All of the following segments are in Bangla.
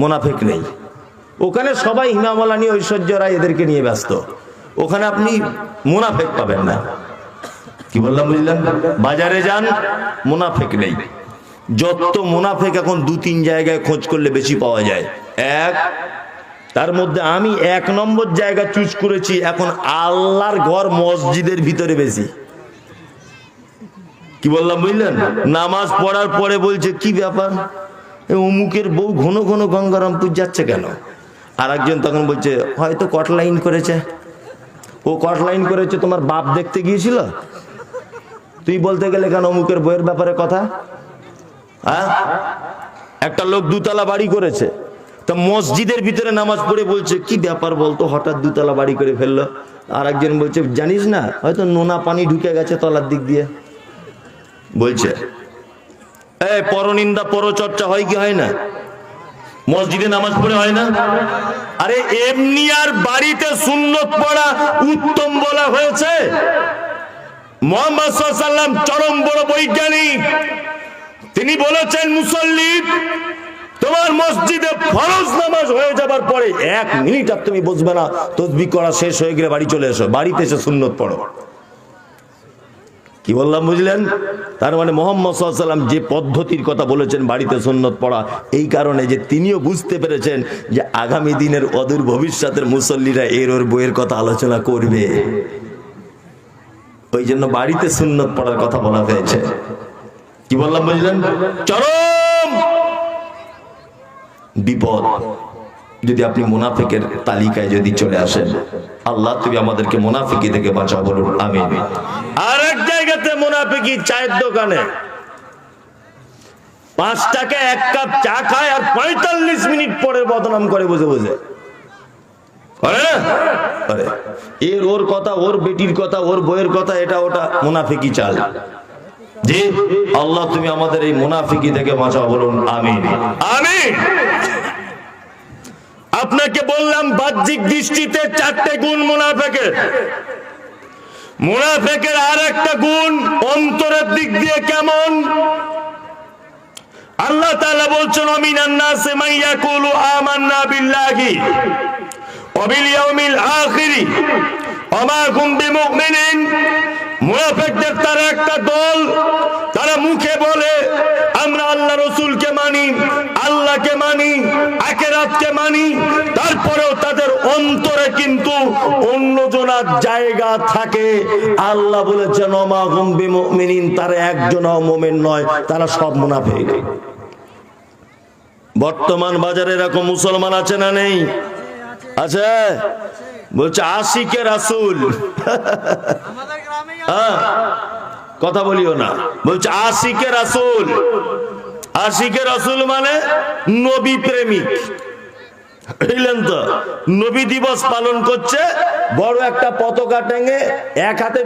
মোনাফেক নেই। ওখানে সবাই হিমামলা নিয়ে ঐশ্বর্য রায় এদেরকে নিয়ে ব্যস্ত। ওখানে আপনি মোনাফেক পাবেন না। কি বললাম বুঝলেন বাজারে যান, মুনাফেক নেই। যত মুনাফেক এখন দু তিন জায়গায় খোঁজ করলে বেশি পাওয়া যায়। এক, তার মধ্যে আমি এক নম্বর জায়গা চুজ করেছি, এখন আল্লাহর ঘর মসজিদের ভিতরে বেশি। কি বললাম, বুঝলেন? নামাজ পড়ার পরে বলছে, কি ব্যাপার? অমুকের বউ ঘন ঘন গঙ্গারামপুর যাচ্ছে কেন? আর একজন তখন বলছে, হয়তো কটলাইন করেছে। ও কটলাইন করেছে, তোমার বাপ দেখতে গিয়েছিল? তুই বলতে গেলে কেন অমুকের বইয়ের ব্যাপারে কথা? হ্যাঁ একটা লোক দুতলা বাড়ি করেছে। তা মসজিদের ভিতরে নামাজ পড়ে বলছে, কি ব্যাপার বলতো, হঠাৎ দুতলা বাড়ি করে ফেলল? আর একজন বলছে, জানিস না, হয়তো নোনা পানি ঢুকে গেছে তলার দিক দিয়ে। বলছে পরনিন্দা, পরচর্চা হয় কি হয় না? মসজিদে নামাজ পড়ে হয় না? আরে এমনি আর বাড়িতে সুন্নত পড়া উত্তম বলা হয়েছে। মোহাম্মদ সাল্লাম চরম বড় বৈজ্ঞানিক। তিনি বলেছেন, মুসল্লি, তোমার মসজিদে ফরজ নামাজ হয়ে যাবার পরে এক মিনিট আর তুমি বসবে না, তসবি করা শেষ হয়ে গেলে বাড়ি চলে এসো। বাড়িতে এসে সুন্নত পড়ো। কি বললাম বুঝলেন? তার মানে মোহাম্মদ সাল্লাম যে পদ্ধতির কথা বলেছেন বাড়িতে সুন্নত পড়া, এই কারণে যে তিনিও বুঝতে পেরেছেন যে আগামী দিনের অদূর ভবিষ্যতের মুসল্লিরা এর ওর বইয়ের কথা আলোচনা করবে। ওই জন্য বাড়িতে সুন্নত পড়ার কথা বলা হয়েছে। কি বললাম বুঝলেন? চরম বিপদ। যদি আপনি মুনাফিকের তালিকায় যদি চলে আসেন আল্লাহ তুমি আমাদেরকে মুনাফিকি থেকে বাঁচাও বলুন আমি আর এক জায়গাতে মুনাফিকি চায়ের দোকানে। পাঁচ টাকা এক কাপ চা খায় আর পঁয়তাল্লিশ মিনিট পরে বদনাম করে বসে করে এর ওর কথা ওর বেটির কথা ওর বইয়ের কথা এটা ওটা মুনাফিকি চাল। যে আল্লাহ তুমি আমাদের এই মুনাফিকি থেকে বাঁচাও বলুন আমিন। আমিন! আপনাকে বললাম, বাহ্যিক দৃষ্টিতে চারটে গুণ মুনাফেকের। মুনাফেকের আর একটা গুণ অন্তরের দিক দিয়ে কেমন? আল্লাহ তাআলা বলছেন, অমিনান নাসে মাইয়াকুলু আমান্না বিল্লাহি ওয়াবিল ইয়াউমিল আখিরি ওমা হুম বিমুমিনিন। মুনাফিকদের তারা একটা দল, তারা মুখে বলে অন্তরে কিন্তু অন্য জনার জায়গা থাকে। আল্লাহ বলেছেন ওমা হুম বিমুমিনিন তারা একজনও মোমেন নয় তারা সব মুনাফিক। বর্তমান বাজারে এরকম মুসলমান আছে না নেই? আছে? বলছে আশিকে রাসুল। হ্যাঁ কথা বলিও না। বলছে আশিকে রাসুল। আশিকে রাসুল মানে নবী প্রেমিক। বুঝলেন তো? নবী দিবস পালন করছে, বড় একটা পতাকা টেঙে এক হাতে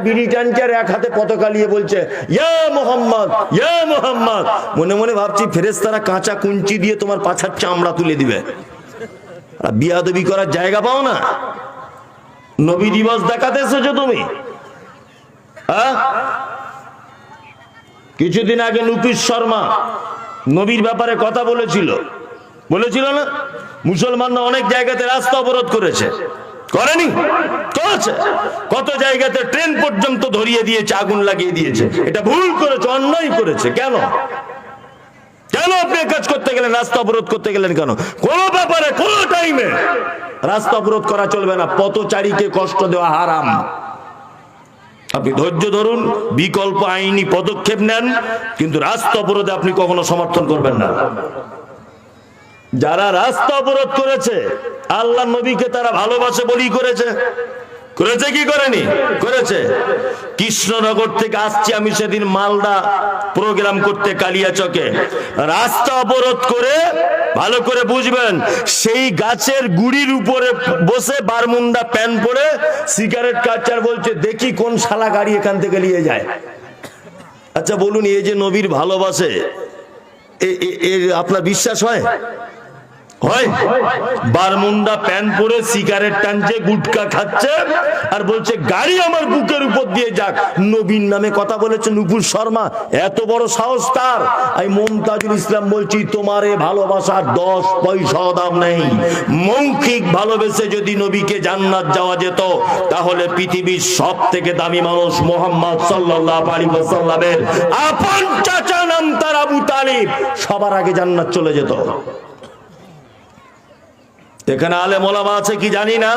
আর এক হাতে পতাকা নিয়ে বলছে, ইয়া মোহাম্মদ ইয়া মোহাম্মদ। মনে মনে ভাবছি কাঁচা কুঞ্চি দিয়ে তোমার পাছার চামড়া তুলে দিবে। বিয়াদবি করার জায়গা পাও না। নবী দিবস দেখাতে এসেছ তুমি? হ্যাঁ? কিছুদিন আগে নুপিস শর্মা নবীর ব্যাপারে কথা বলেছিল। বলেছিল না? মুসলমানরা অনেক জায়গাতে রাস্তা অবরোধ করেছে। করেনি? করেছে। কত জায়গাতে ট্রেন পর্যন্ত ধরিয়ে দিয়েছে, আগুন লাগিয়ে দিয়েছে। এটা ভুল করেছে, অন্যায় করেছে। কেন? কেন আপনি কাজ করতে গেলেন? রাস্তা অবরোধ করতে গেলেন কেন? কোন ব্যাপারে, কোন টাইমে রাস্তা অবরোধ করা চলবে না। পথচারীকে কষ্ট দেওয়া হারাম। আপনি ধৈর্য ধরুন, বিকল্প আইনি পদক্ষেপ নেন, কিন্তু রাস্তা অবরোধে আপনি কখনো সমর্থন করবেন না। যারা রাস্তা অবরোধ করেছে, আল্লাহ নবীকে তারা ভালোবাসে বলেই করেছে। করেছে কি করেনি? করেছে। কৃষ্ণনগর থেকে আসছি আমি সেদিন মালদা প্রোগ্রাম করতে কালিয়াচকে। রাস্তা অবরোধ করে ভালো করে বুঝবেন, সেই গাছের গুড়ির উপরে বসে বারমুন্ডা প্যান পরে সিগারেট কাচার বলছে, দেখি কোন শালা গাড়ি এখান থেকে নিয়ে যায়। আচ্ছা বলুন, এই যে নবীর ভালোবাসে আপনার বিশ্বাস হয়? বারমুন্ডা প্যান্ট পরে সিগারেট টানছে, গুটকা খাচ্ছে আর বলছে, গাড়ি আমার বুকের উপর দিয়ে যাক। নবীন নামে কথা বলেছে নুপুর শর্মা। এত বড় সাহস তার। আমি মমতাজুল ইসলাম বলছি, তোমার ভালোবাসার দশ পয়সা দাম নেই। মৌখিক ভালোবেসে যদি নবীকে জান্নাত যাওয়া যেত, তাহলে পৃথিবীর সব থেকে দামি মানুষ মোহাম্মদ সাল্লাহ আলী সাল্লামের আপন চাচা নাম তার আবু তালিব। সবার আগে জান্নাত চলে যেত। এখানে আলে মোলামা আছে কি জানি না?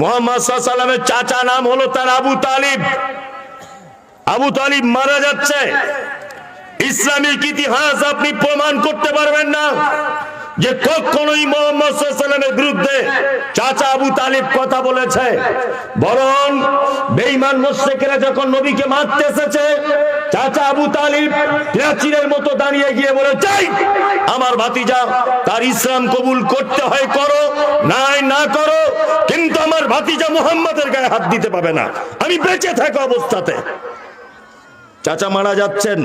মোহাম্মদ চাচা নাম হলো তার আবু তালিব। আবু তালিব মারা যাচ্ছে। ইসলামিক ইতিহাস আপনি প্রমাণ করতে পারবেন না। যে কখনোই মোহাম্মদ সাল্লামের বিরুদ্ধে চাচা আবু তালিব কথা বলেছে, বরং বেঈমান মুশরিকরা যখন নবীকে মারতে এসেছে, চাচা আবু তালিব প্রাচীরের মতো দাঁড়িয়ে গিয়ে বলে চাই আমার ভাতিজা, তার ইসলাম কবুল করতে হয়, করো, নাই না করো, কিন্তু আমার ভাতিজা মুহাম্মাদের গায়ে হাত দিতে পাবে না, আমি বেঁচে থাকা অবস্থাতে। চাচা মারা যাচ্ছেন।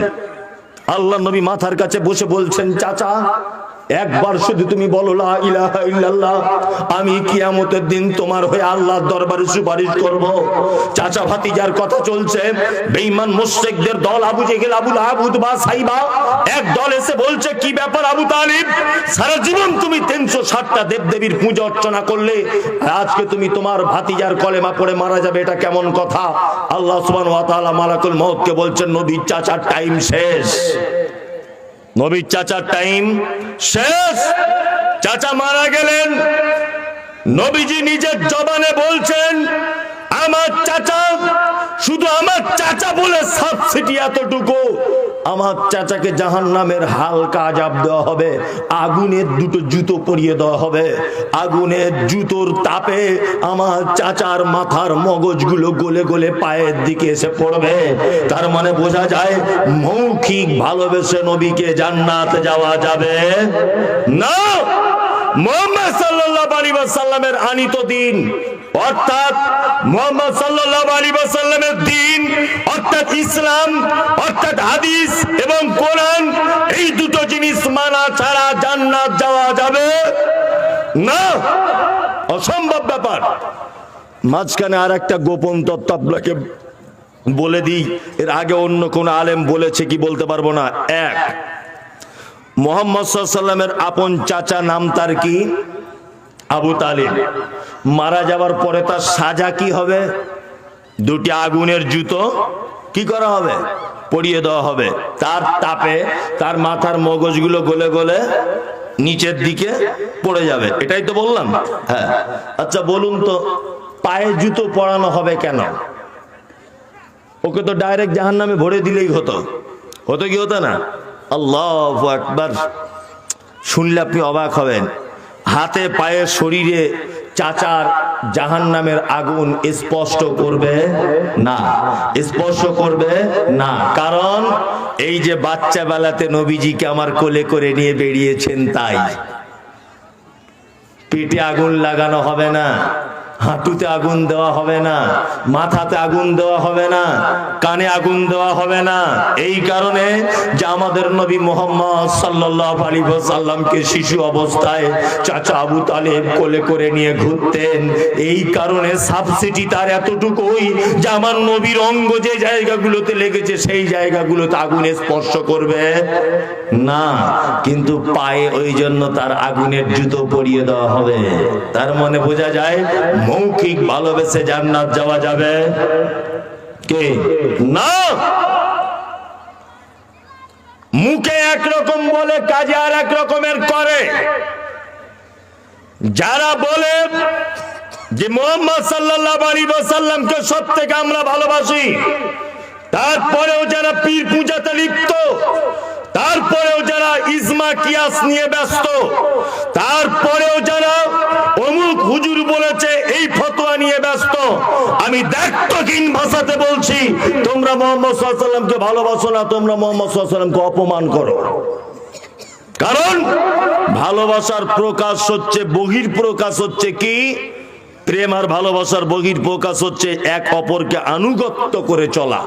আল্লাহ নবী মাথার কাছে বসে বলছেন, চাচা একবার শুধু তুমি বলো ইল্লাল্লাহ আমি কিয়ামতের দিন তোমার হয়ে আল্লাহর দরবারে সুপারিশ করব। চাচা ভাতিজার কথা চলছে। বেঈমান মুশরিকদের দল Abu Jahl, Abu Lahab, Utba, Shaiba, এক দল এসে বলছে, কি ব্যাপার আবু তালিব? সারা জীবন তুমি 360টা দেবদেবীর পূজা অর্চনা করলে, আজকে তুমি তোমার ভাতিজার কলেমা পড়ে মারা যাবে, এটা কেমন কথা? আল্লাহ সুবহানাহু ওয়া মালাকুল মউতকে বলছেন, নবীর চাচার টাইম শেষ। নবীর চাচার টাইম শেষ। চাচা মারা গেলেন। নবীজি নিজের জবানে বলছেন আমার চাচা শুধু আমার চাচা বলে সাবসিডি এতটুকু। আমার চাচাকে জাহান নামের হালকা আজাব দেওয়া হবে, আগুনের দুটো জুতো পরিয়ে দেওয়া হবে। আগুনের জুতোর তাপে আমার চাচার মাথার মগজগুলো গলে গলে পায়ের দিকে এসে পড়বে। তার মানে বোঝা যায় মৌখিক ভালোবেসে নবীকে জান্নাত যাওয়া যাবে না। আনিত দিন, অর্থাৎ দিন, অর্থাৎ ইসলাম, অর্থাৎ হাদিস এবং এই দুটো জিনিস মানা ছাড়া জান্নাত যাওয়া যাবে না। অসম্ভব ব্যাপার। মাঝখানে আর একটা গোপন তত্ত্ব আপনাকে বলে দিই। এর আগে অন্য কোন আলেম বলেছে কি বলতে পারব না? এক মোহাম্মদ আপন চাচা নাম তার কি? আবু তালিব। মারা যাবার পরে তার সাজা কি হবে? দুটি আগুনের জুতো কি করা হবে? পরিয়ে দেওয়া হবে। তার তাপে তার মাথার মগজগুলো গলে গলে নিচের দিকে পড়ে যাবে। এটাই তো বললাম। হ্যাঁ। আচ্ছা বলুন তো, পায়ে জুতো পরানো হবে কেন? ওকে তো ডাইরেক্ট জাহান নামে ভরে দিলেই হতো। হতো কি হতো না? আল্লাহ একবার শুনলে আপনি অবাক হবেন। হাতে, পায়ে, শরীরে চাচার জাহান নামের আগুন স্পষ্ট করবে না। স্পর্শ করবে না। কারণ এই যে বাচ্চা বেলাতে নবীজিকে আমার কোলে করে নিয়ে বেরিয়েছেন তাই। পেটে আগুন লাগানো হবে না। হাঁটুতে আগুন দেওয়া হবে না, মাথাতে আগুন দেওয়া হবে না, কানে আগুন দেওয়া হবে না। এই কারণে যে আমাদের নবী মোহাম্মদ সাল্লাল্লাহু আলাইহি ওয়াসাল্লামকে শিশু অবস্থায় চাচা আবু তালেব কোলে করে নিয়ে ঘুরতেন, এই কারণে সাবসিডি তার এতটুকুই যে আমার নবীর অঙ্গ যে জায়গাগুলোতে লেগেছে, সেই জায়গাগুলোতে আগুনে স্পর্শ করবে না। কিন্তু পায়ে ওই জন্য তার আগুনের জুতো পরিয়ে দেওয়া হবে। তার মনে বোঝা যায় মৌখিক ভালোবেসে জান্নাত যাওয়া যাবে। কে? না। মুখে একরকম বলে, কাজে আর এক রকমের করে। যারা বলে যে মোহাম্মদ সাল্লাল্লাহু আলাইহি ওয়াসাল্লামকে সব থেকে আমরা ভালোবাসি, তারপরেও যারা পীর পূজাতে লিপ্ত তারপরেও যারা ইজমা, কিয়াস নিয়ে ব্যস্ত, তারপরেও যারা অমুক হুজুর বলেছে, এই ফতোয়া নিয়ে ব্যস্ত, আমি দেখতহীন ভাষাতে বলছি, তোমরা মোহাম্মদ সাল্লামকে ভালোবাসো না, তোমরা মোহাম্মদ সাল্লামকে অপমান করো। কারণ ভালোবাসার প্রকাশ হচ্ছে, বহির প্রকাশ হচ্ছে কি? প্রেম আর ভালোবাসার বহির প্রকাশ হচ্ছে এক অপরকে আনুগত্য করে চলা।